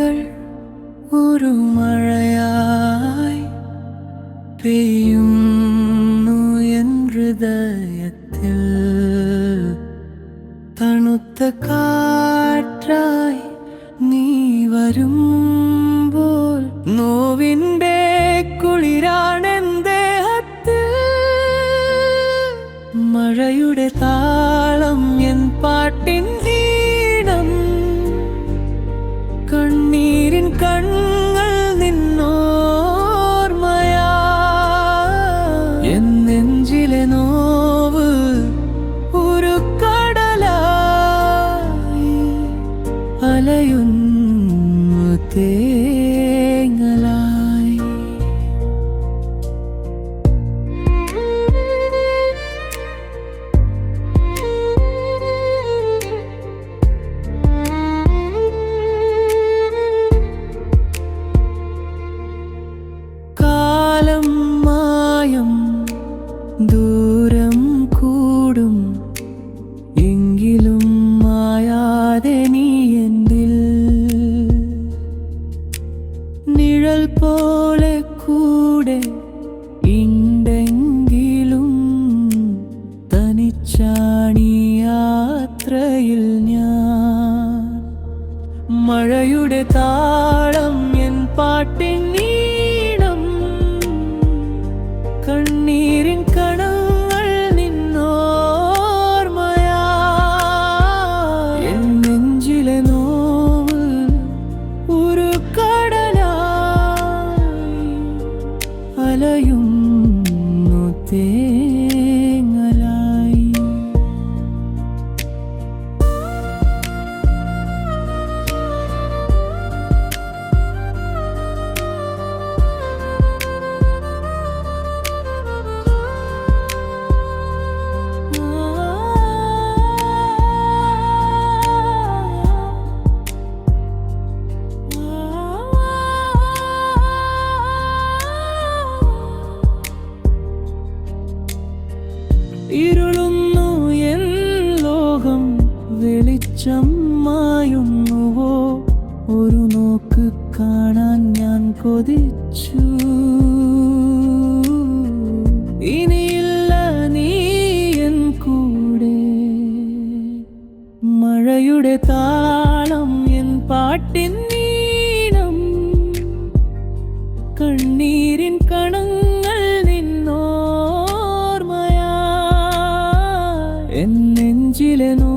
വാക്കുകൾ ഒരു മഴയായി പെയ്യുന്നു എൻ ഹൃദയത്തിൽ. തണുത്ത കാറ്റായി നീ വരുമ്പോൾ നോവിന്റെ കുളിരാണെൻ ദേഹത്തിൽ. മഴയുടെ താളം എൻ പാട്ടിൻ ഈണം കണ്ണുകൾ നിന്നോർമയാ. എൻ നെഞ്ചിലെ ഒരു കടലായി അലയുന്നു തേങ്ങലായി നിഴൽ പോലെ കൂടെ ഇണ്ടെങ്കിലും തനിച്ചാണി യാത്രയിൽ ഞാൻ. മഴയുടെ താളം എൻ പാട്ടിൻ അലയുന്നു ഇരുളുന്നു എൻ ലോകം വെളിച്ചമായുന്നുവോ ഒരു നോക്ക് കാണാൻ ഞാൻ കൊതിച്ചു. ഇനിയില്ല നീ എൻ കൂടെ. മഴയുടെ താളം എൻ പാട്ടിൻ നീണം കണ്ണീരിൻ കണ്ണ എന്നെഞ്ചിലെ നോ